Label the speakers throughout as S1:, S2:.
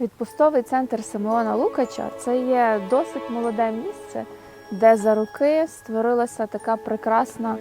S1: Відпустовий центр Симеона Лукача це є досить молоде місце, де за роки створилася така прекрасна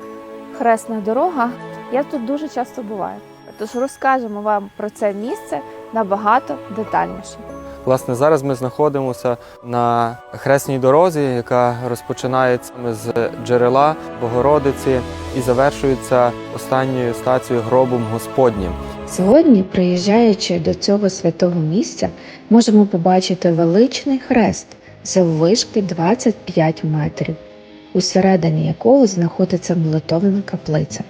S1: хресна дорога. Я тут дуже часто буваю. Тож розкажемо вам про це місце набагато детальніше.
S2: Власне, зараз ми знаходимося на хресній дорозі, яка розпочинається з джерела Богородиці і завершується останньою стацією гробом Господнім.
S3: Сьогодні, приїжджаючи до цього святого місця, можемо побачити величний хрест заввишки 25 метрів, усередині якого знаходиться молитовна каплиця.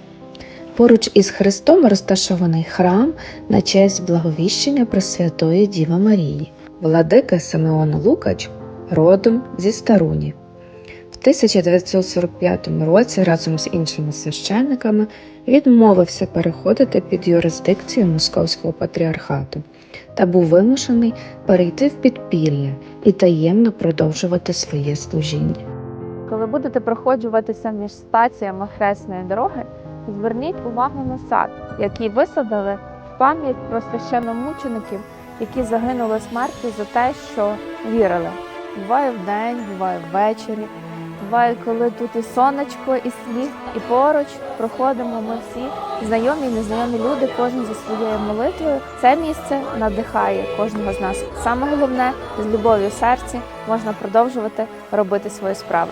S3: Поруч із хрестом розташований храм на честь благовіщення Пресвятої Діви Марії. Владика Симеон Лукач родом зі Старуні. В 1945 році разом з іншими священниками відмовився переходити під юрисдикцію Московського патріархату та був вимушений перейти в підпілля і таємно продовжувати своє служіння.
S1: Коли будете проходжуватися між стаціями хресної дороги, зверніть увагу на сад, який висадили в пам'ять про священномучеників, які загинули смертю за те, що вірили. Буває вдень, буває ввечері, буває, коли тут і сонечко, і сніг, і поруч проходимо ми всі, знайомі і незнайомі люди, кожен за своєю молитвою. Це місце надихає кожного з нас. Саме головне з любов'ю в серці можна продовжувати робити свої справи.